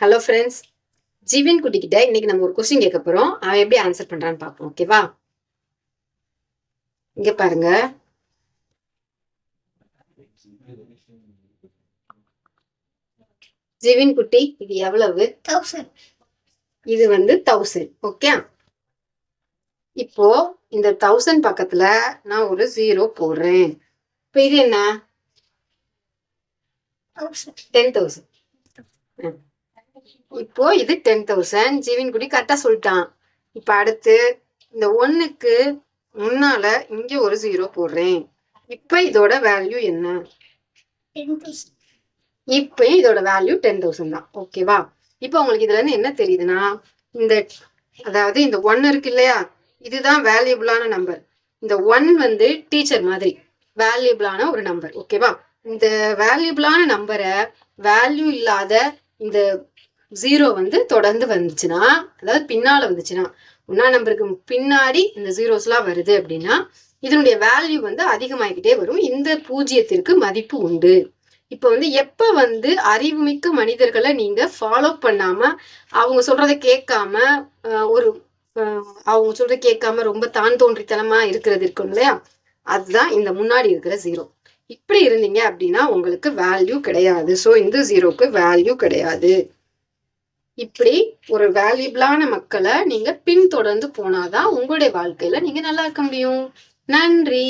Hello friends ஜீவன் குட்டிக்கிட்ட இன்னைக்கு நம்ம ஒரு கொஸ்டின் கேட்க போறோம். அவன் எப்படி ஆன்சர் பண்றான்னு பார்ப்போம் ஓகேவா இங்க பாருங்க. ஜீவன் குட்டி இது எவ்வளவு? தௌசண்ட் இது வந்து தௌசண்ட் ஓகே இப்போ இந்த தௌசண்ட் பக்கத்துல நான் ஒரு ஜீரோ போடுறேன். இப்போ இது என்ன? டென் தௌசண்ட் இப்போ இது டென் தௌசண்ட் ஜீவன் குடி கரெக்டா சொல்லிட்டான். இப்போ அடுத்து இந்த ஒண்ணுக்கு முன்னால இங்க ஒரு ஜீரோ போடுறேன். இப்போ இதோட வேல்யூ என்ன? இப்போ இதோட வேல்யூ டென் தௌசண்ட் தான். ஓகேவா இப்போ உங்களுக்கு இதுல இருந்து என்ன தெரியுதுன்னா இந்த அதாவது இந்த ஒன் இருக்கு இல்லையா? இதுதான் வேல்யூபிளான நம்பர் இந்த ஒன் வந்து டீச்சர் மாதிரி வேல்யூபிளான ஒரு நம்பர் ஓகேவா இந்த வேல்யூபிளான நம்பரை வேல்யூ இல்லாத இந்த ஜீரோ வந்து தொடர்ந்து வந்துச்சுன்னா அதாவது பின்னால வந்துச்சுன்னா ஒன்னா நம்பருக்கு பின்னாடி இந்த ஜீரோஸ்லாம் வருது அப்படின்னா இதனுடைய வேல்யூ வந்து அதிகமாகிக்கிட்டே வரும். இந்த பூஜ்ஜியத்திற்கு மதிப்பு உண்டு. இப்போ வந்து எப்ப வந்து அறிவுமிக்க மனிதர்களை நீங்க ஃபாலோ பண்ணாம அவங்க சொல்றதை கேட்காம ஒரு அவங்க சொல்கிறத கேட்காம ரொம்ப தான் தோன்றித்தனமா இருக்கிறது இருக்கும் இல்லையா? அதுதான் இந்த முன்னாடி இருக்கிற ஜீரோ இப்படி இருந்தீங்க அப்படின்னா உங்களுக்கு வேல்யூ கிடையாது. ஸோ இந்த ஜீரோக்கு வேல்யூ கிடையாது. இப்படி ஒரு வேல்யூபிளான மக்களை நீங்க பின்தொடர்ந்து போனாதான் உங்களுடைய வாழ்க்கையில நீங்க நல்லா இருக்க முடியும். நன்றி.